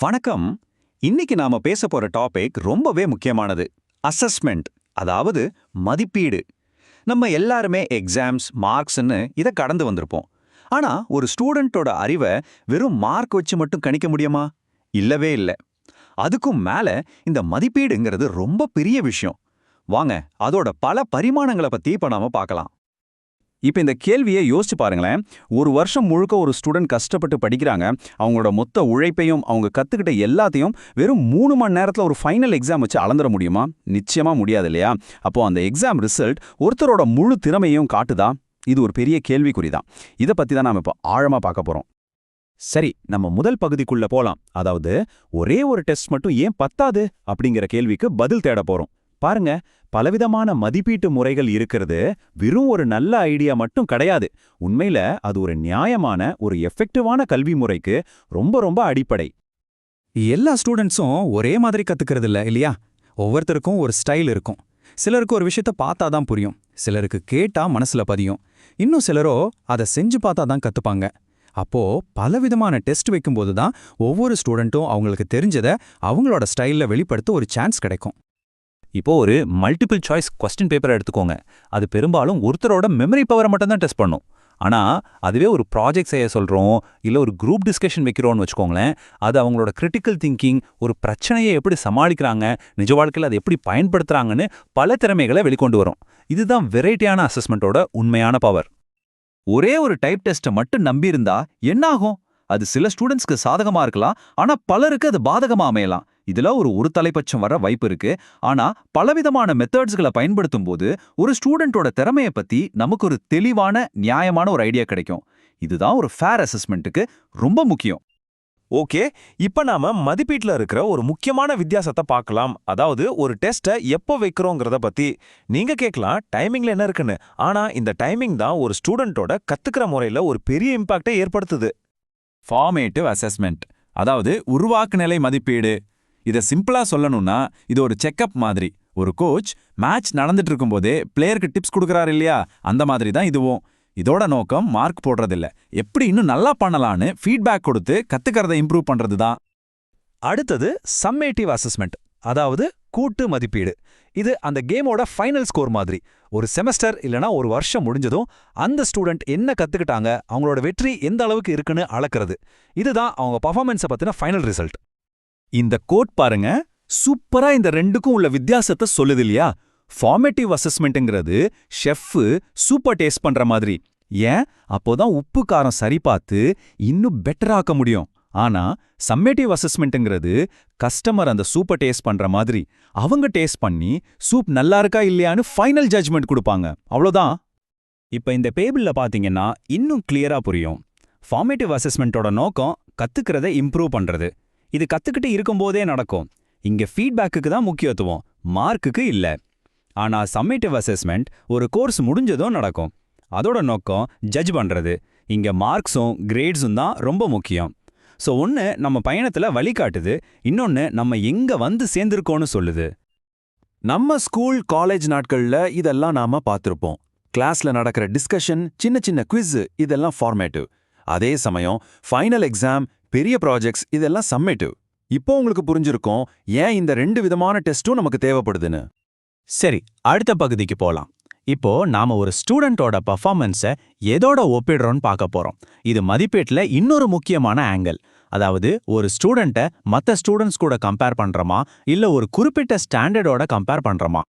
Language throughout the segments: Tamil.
வணக்கம். இன்னைக்கு நாம பேச போற டாபிக் ரொம்பவே முக்கியமானது. அசஸ்மெண்ட் அதாவது மதிப்பீடு. நம்ம எல்லாருமே எக்ஸாம்ஸ் மார்க்ஸ்னு இதை கடந்து வந்திருப்போம். ஆனா ஒரு ஸ்டூடெண்ட்டோட அறிவை வெறும் மார்க் வச்சு மட்டும் கணிக்க முடியுமா? இல்லவே இல்லை. அதுக்கும் மேல இந்த மதிப்பீடுங்கிறது ரொம்ப பெரிய விஷயம். வாங்க அதோட பல பரிமாணங்களை பத்தி இப்ப நாம பார்க்கலாம். இப்போ இந்த கேள்வியை யோசிச்சு பாருங்களேன். ஒரு வருஷம் முழுக்க ஒரு ஸ்டூடெண்ட் கஷ்டப்பட்டு படிக்கிறாங்க. அவங்களோட மொத்த உழைப்பையும் அவங்க கத்துக்கிட்ட எல்லாத்தையும் வெறும் மூணு மணி நேரத்தில் ஒரு ஃபைனல் எக்ஸாம் வச்சு அளந்துட முடியுமா? நிச்சயமா முடியாது இல்லையா? அப்போ அந்த எக்ஸாம் ரிசல்ட் ஒருத்தரோட முழு திறமையும் காட்டுதா? இது ஒரு பெரிய கேள்விக்குறி தான். இதை பத்தி தான் நாம இப்போ ஆழமா பார்க்க போறோம். சரி நம்ம முதல் பகுதிக்குள்ள போலாம். அதாவது ஒரே ஒரு டெஸ்ட் மட்டும் ஏன் பத்தாது? அப்படிங்கிற கேள்விக்கு பதில் தேட போறோம். பாருங்க பலவிதமான மதிப்பீட்டு முறைகள் இருக்கிறது. வெறும் ஒரு நல்ல ஐடியா மட்டும் கிடையாது. உண்மையில அது ஒரு நியாயமான ஒரு எஃபெக்டிவான கல்வி முறைக்கு ரொம்ப ரொம்ப அடிப்படை. எல்லா ஸ்டூடெண்ட்ஸும் ஒரே மாதிரி கத்துக்கிறது இல்ல இல்லையா? ஒவ்வொருத்தருக்கும் ஒரு ஸ்டைல் இருக்கும். சிலருக்கு ஒரு விஷயத்த பார்த்தா தான் புரியும். சிலருக்கு கேட்டா மனசுல பதியும். இன்னும் சிலரோ அதை செஞ்சு பார்த்தா தான் கத்துப்பாங்க. அப்போ பலவிதமான டெஸ்ட் வைக்கும்போது தான் ஒவ்வொரு ஸ்டூடெண்ட்டும் அவங்களுக்கு தெரிஞ்சதை அவங்களோட ஸ்டைல்ல வெளிப்படுத்த ஒரு சான்ஸ் கிடைக்கும். இப்போ ஒரு மல்டிபிள் சாய்ஸ் கொஸ்டின் பேப்பரை எடுத்துக்கோங்க. அது பெரும்பாலும் ஒருத்தரோட மெமரி பவரை மட்டும் தான் டெஸ்ட் பண்ணும். ஆனா அதுவே ஒரு ப்ராஜெக்ட் செய்ய சொல்றோம் இல்ல ஒரு குரூப் டிஸ்கஷன் வைக்கிறோம்னு வச்சுக்கோங்களேன் அது அவங்களோட கிரிட்டிக்கல் திங்கிங் ஒரு பிரச்சனையை எப்படி சமாளிக்கிறாங்க நிஜ வாழ்க்கையில் அதை எப்படி பயன்படுத்துறாங்கன்னு பல திறமைகளை வெளிக்கொண்டு வரும். இதுதான் வெரைட்டியான அசஸ்மெண்ட்டோட உண்மையான பவர் ஒரே ஒரு டைப் டெஸ்ட்டை மட்டும் நம்பியிருந்தா என்னாகும்? அது சில ஸ்டூடெண்ட்ஸ்க்கு சாதகமா இருக்கலாம் ஆனா பலருக்கு அது பாதகமா அமையலாம். இதுல ஒரு ஒரு தலைப்பட்சம் வர வாய்ப்பு இருக்கு. ஆனா பலவிதமான மெத்தட்ஸ்களை பயன்படுத்தும் போது ஒரு ஸ்டூடெண்டோட திறமைய பத்தி நமக்கு ஒரு தெளிவான நியாயமான ஒரு ஐடியா கிடைக்கும். இதுதான் ஒரு ஃபேர் அசஸ்மெண்ட்டுக்கு ரொம்ப முக்கியம். ஓகே இப்ப நாம மதிப்பீட்ல இருக்கிற ஒரு முக்கியமான வித்தியாசத்தை பார்க்கலாம். அதாவது ஒரு டெஸ்ட்டை எப்போ வைக்கிறோங்கிறத பத்தி. நீங்க கேட்கலாம் டைமிங்ல என்ன இருக்குன்னு. ஆனா இந்த டைமிங் தான் ஒரு ஸ்டூடெண்டோட கத்துக்கிற முறையில ஒரு பெரிய இம்பாக்டை ஏற்படுத்துது. ஃபார்மேட்டிவ் அசஸ்மெண்ட் அதாவது உருவாக்கு நிலை மதிப்பீடு. இதை சிம்பிளா சொல்லணும்னா இது ஒரு செக்கப் மாதிரி. ஒரு கோச் மேட்ச் நடந்துட்டு இருக்கும்போதே பிளேயருக்கு டிப்ஸ் கொடுக்குறாரு இல்லையா? அந்த மாதிரி தான் இதுவும். இதோட நோக்கம் மார்க் போடுறதில்ல. எப்படி இன்னும் நல்லா பண்ணலான்னு ஃபீட்பேக் கொடுத்து கத்துக்கிறத இம்ப்ரூவ் பண்றது தான். அடுத்தது சம்மேட்டிவ் அசஸ்மெண்ட். அதாவது கூட்டு மதிப்பீடு. இது அந்த கேமோட ஃபைனல் ஸ்கோர் மாதிரி. ஒரு செமஸ்டர் இல்லனா ஒரு வருஷம் முடிஞ்சதும் அந்த ஸ்டூடெண்ட் என்ன கத்துக்கிட்டாங்க அவங்களோட வெற்றி எந்த அளவுக்கு இருக்குன்னு அளக்கிறது. இதுதான் அவங்க பர்ஃபார்மன்ஸை பத்தின ஃபைனல் ரிசல்ட். இந்த கோட் பாருங்க. சூப்பரா இந்த ரெண்டுக்கும் உள்ள வித்தியாசத்தை சொல்லுது இல்லையா? ஃபார்மேட்டிவ் அசஸ்மெண்ட்ங்கிறது ஷெஃப் சூப்பர் டேஸ்ட் பண்ற மாதிரி. ஏன்? அப்போதான் உப்பு காரம் சரி பார்த்து இன்னும் பெட்டரா ஆக்க முடியும். ஆனா சம்மேட்டிவ் அசஸ்மெண்ட்ங்கிறது கஸ்டமர் அந்த சூப்பர் டேஸ்ட் பண்ற மாதிரி. அவங்க டேஸ்ட் பண்ணி சூப் நல்லா இருக்கா இல்லையான்னு ஃபைனல் ஜட்ஜ்மெண்ட் கொடுப்பாங்க. அவ்வளோதான். இப்ப இந்த பேபிள்ல பாத்தீங்கன்னா இன்னும் கிளியரா புரியும். ஃபார்மேட்டிவ் அசஸ்மெண்ட்டோட நோக்கம் கத்துக்கிறத இம்ப்ரூவ் பண்றது. இது கத்துக்கிட்டு இருக்கும்போதே நடக்கும். இங்க ஃபீட்பேக்குக்கு தான் முக்கியத்துவம். மார்க்குக்கு இல்ல. ஆனா சம்மேட்டிவ் அசஸ்மெண்ட் ஒரு கோர்ஸ் முடிஞ்சதும் நடக்கும். அதோட நோக்கம் ஜட்ஜ் பண்றது. இங்க மார்க்ஸும் கிரேட்ஸும் தான் ரொம்ப முக்கியம். ஸோ ஒன்று நம்ம பயணத்துல வழிகாட்டுது. இன்னொன்னு நம்ம எங்க வந்து சேர்ந்திருக்கோன்னு சொல்லுது. நம்ம ஸ்கூல் காலேஜ் நாட்கள்ல இதெல்லாம் நாம பார்த்துருப்போம். கிளாஸ்ல நடக்கிற டிஸ்கஷன் சின்ன சின்ன குவிஸ் இதெல்லாம் ஃபார்மேட்டிவ் அதே சமயம் ஃபைனல் எக்ஸாம் பெரிய ப்ராஜெக்ட்ஸ் இதெல்லாம் சம்மேட்டிவ் இப்போ உங்களுக்கு புரிஞ்சிருக்கும் ஏன் இந்த ரெண்டு விதமான டெஸ்ட்டும் நமக்கு தேவைப்படுதுன்னு. சரி அடுத்த பகுதிக்கு போலாம். இப்போ நாம ஒரு ஸ்டூடெண்டோட பர்ஃபார்மன்ஸை எதோட ஒப்பிடுறோம்னு பார்க்க போறோம். இது மதிப்பீட்டுல இன்னொரு முக்கியமான ஆங்கிள் அதாவது ஒரு ஸ்டூடெண்ட்டை மத்த ஸ்டூடெண்ட்ஸ் கூட கம்பேர் பண்றோமா? இல்ல ஒரு குறிப்பிட்ட ஸ்டாண்டர்டோட கம்பேர் பண்றோமா?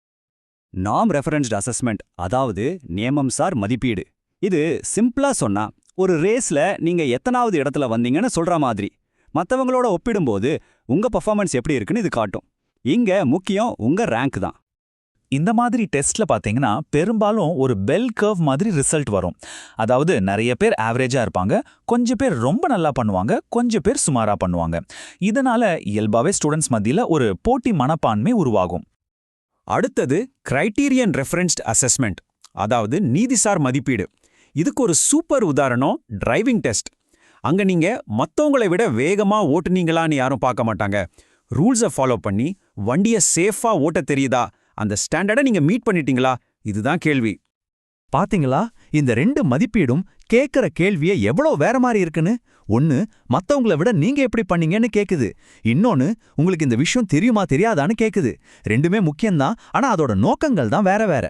நாம் ரெஃபரன்ஸ்ட் அசஸ்மெண்ட் அதாவது நியமம் சார் மதிப்பீடு. இது சிம்பிளா சொன்னா ஒரு ரேஸ்ல நீங்க எத்தனாவது இடத்துல வந்தீங்கன்னு சொல்ற மாதிரி. மத்தவங்களோட ஒப்பிடும்போது உங்க பர்ஃபார்மன்ஸ் எப்படி இருக்குன்னு இது காட்டும். இங்க முக்கியம் உங்க ரேங்க் தான். இந்த மாதிரி டெஸ்ட்ல பாத்தீங்கன்னா பெரும்பாலும் ஒரு பெல் கர்வ் மாதிரி ரிசல்ட் வரும். அதாவது நிறைய பேர் ஆவரேஜா இருப்பாங்க கொஞ்சம் பேர் ரொம்ப நல்லா பண்ணுவாங்க கொஞ்சம் பேர் சுமாரா பண்ணுவாங்க. இதனால இயல்பாவே ஸ்டூடெண்ட்ஸ் மத்தியில ஒரு போட்டி மனப்பான்மை உருவாகும். அடுத்தது கிரைட்டீரியன் ரெஃபரன்ஸ்ட் அசஸ்மெண்ட் அதாவது நீதிசார் மதிப்பீடு. இதுக்கு ஒரு சூப்பர் உதாரணம் டிரைவிங் டெஸ்ட் அங்க நீங்க மற்றவங்களை விட வேகமா ஓட்டுனீங்களான்னு யாரும் பார்க்க மாட்டாங்க. ரூல்ஸை ஃபாலோ பண்ணி வண்டியை சேஃபாக ஓட்ட தெரியுதா? அந்த ஸ்டாண்டர்டை நீங்க மீட் பண்ணிட்டீங்களா? இதுதான் கேள்வி. பாத்தீங்களா? இந்த ரெண்டு மதிப்பீடும் கேட்குற கேள்வியை எவ்வளோ வேற மாதிரி இருக்குன்னு? ஒன்னு மத்தவங்கள விட நீங்க எப்படி பண்ணீங்கன்னு கேட்குது இன்னொன்னு உங்களுக்கு இந்த விஷயம் தெரியுமா தெரியாதான்னு கேக்குது. ரெண்டுமே முக்கியம்தான் ஆனா அதோட நோக்கங்கள் தான் வேற வேற.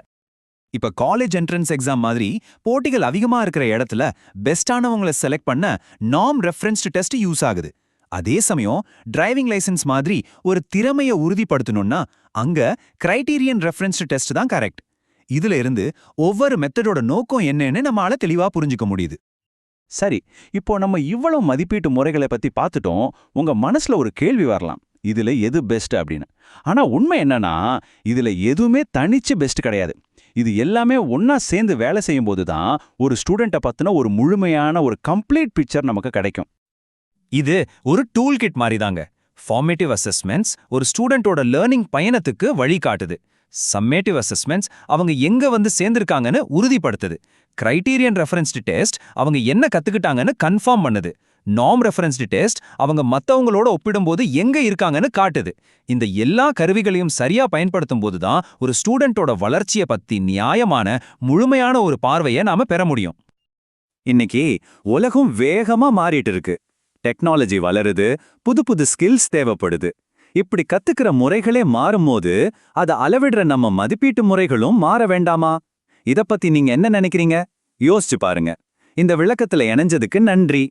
இப்ப காலேஜ் என்ட்ரன்ஸ் எக்ஸாம் மாதிரி போட்டிகள் அதிகமா இருக்கிற இடத்துல பெஸ்டானவங்களை செலக்ட் பண்ண நாம் ரெஃபரன்ஸ்டு டெஸ்ட் யூஸ் ஆகுது. அதே சமயம் டிரைவிங் லைசென்ஸ் மாதிரி ஒரு திறமைய உறுதிப்படுத்தணும்னா அங்க கிரைட்டீரியன் ரெஃபரன்ஸ்டு டெஸ்ட் தான் கரெக்ட் இதுல இருந்து ஒவ்வொரு மெத்தடோட நோக்கம் என்னன்னு நம்மளால தெளிவா புரிஞ்சுக்க முடியுது. சரி இப்போ நம்ம இவ்வளவு மதிப்பீட்டு முறைகளை பத்தி பார்த்துட்டோம். உங்க மனசுல ஒரு கேள்வி வரலாம். இதுல எது பெஸ்ட் அப்படின்னு. ஆனா உண்மை என்னன்னா இதுல எதுவுமே தனிச்சு பெஸ்ட் கிடையாது. இது எல்லாமே ஒன்றா சேர்ந்து வேலை செய்யும் போது தான் ஒரு ஸ்டூடெண்ட்டை பத்தின ஒரு முழுமையான ஒரு கம்ப்ளீட் பிக்சர் நமக்கு கிடைக்கும். இது ஒரு டூல் கிட் மாதிரி தாங்க ஃபார்மேட்டிவ் அசஸ்மெண்ட்ஸ் ஒரு ஸ்டூடெண்ட்டோட லேர்னிங் பயணத்துக்கு வழிகாட்டுது சம்மேட்டிவ் அசஸ்மெண்ட்ஸ் அவங்க எங்க வந்து சேர்ந்திருக்காங்கன்னு உறுதிப்படுத்துது. கிரைட்டீரியன் ரெஃபரன்ஸ்டு டெஸ்ட் அவங்க என்ன கத்துக்கிட்டாங்கன்னு கன்ஃபார்ம் பண்ணுது. நாம் ரெஃபரன்ஸ்டு டெஸ்ட் அவங்க மத்தவங்களோட ஒப்பிடும்போது எங்க இருக்காங்கன்னு காட்டுது. இந்த எல்லா கருவிகளையும் சரியா பயன்படுத்தும் போது தான் ஒரு ஸ்டூடெண்ட்டோட வளர்ச்சியை பத்தி நியாயமான முழுமையான ஒரு பார்வையை நாம பெற முடியும். இன்னைக்கு உலகம் வேகமா மாறிட்டு இருக்கு. டெக்னாலஜி வளருது புது புது ஸ்கில்ஸ் தேவைப்படுது. இப்படி கத்துக்கிற முறைகளே மாறும்போது அதை அளவிடுற நம்ம மதிப்பீட்டு முறைகளும் மாற வேண்டாமா? இத பத்தி நீங்க என்ன நினைக்கிறீங்க? யோசிச்சு பாருங்க. இந்த விளக்கத்துல இணைஞ்சதுக்கு நன்றி.